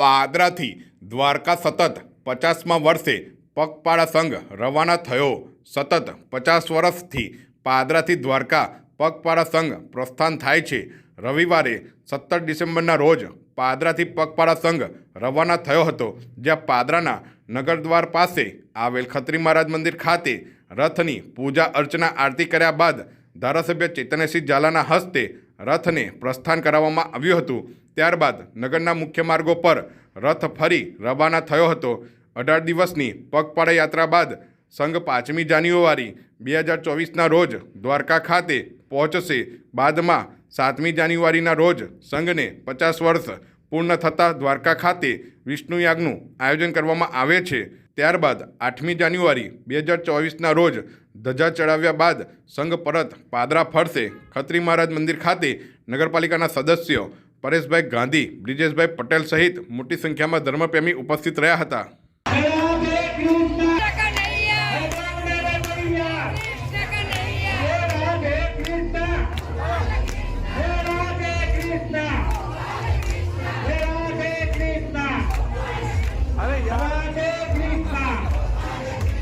પાદરાથી દ્વારકા સતત પચાસમાં વર્ષે પગપાળા સંઘ રવાના થયો. સતત પચાસ વર્ષથી પાદરાથી દ્વારકા પગપાળા સંઘ પ્રસ્થાન થાય છે. રવિવારે સત્તર ડિસેમ્બરના રોજ પાદરાથી પગપાળા સંઘ રવાના થયો હતો, જ્યાં પાદરાના નગરદ્વાર પાસે આવેલ ખત્રી મહારાજ મંદિર ખાતે રથની પૂજા અર્ચના આરતી કર્યા બાદ ધારાસભ્ય ચેતનસિંહ ઝાલાના હસ્તે રથને પ્રસ્થાન કરાવવામાં આવ્યું હતું. ત્યારબાદ નગરના મુખ્ય માર્ગો પર રથ ફરી રવાના થયો હતો. અઢાર દિવસની પગપાળા યાત્રા બાદ સંઘ પાંચમી જાન્યુઆરી બે હજાર ચોવીસના રોજ દ્વારકા ખાતે પહોંચશે. બાદમાં સાતમી જાન્યુઆરીના રોજ સંઘને પચાસ વર્ષ પૂર્ણ થતાં દ્વારકા ખાતે વિષ્ણુયાગનું આયોજન કરવામાં આવે છે. ત્યારબાદ આઠમી જાન્યુઆરી બે હજાર ચોવીસના રોજ ધજા ચડાવ્યા બાદ સંઘ પરત પાદરા ફરશે. ખત્રી મહારાજ મંદિર ખાતે નગરપાલિકાના સદસ્યો પરેશભાઈ ગાંધી, બ્રિજેશભાઈ પટેલ સહિત મોટી સંખ્યામાં ધર્મપ્રેમી ઉપસ્થિત રહ્યા હતા.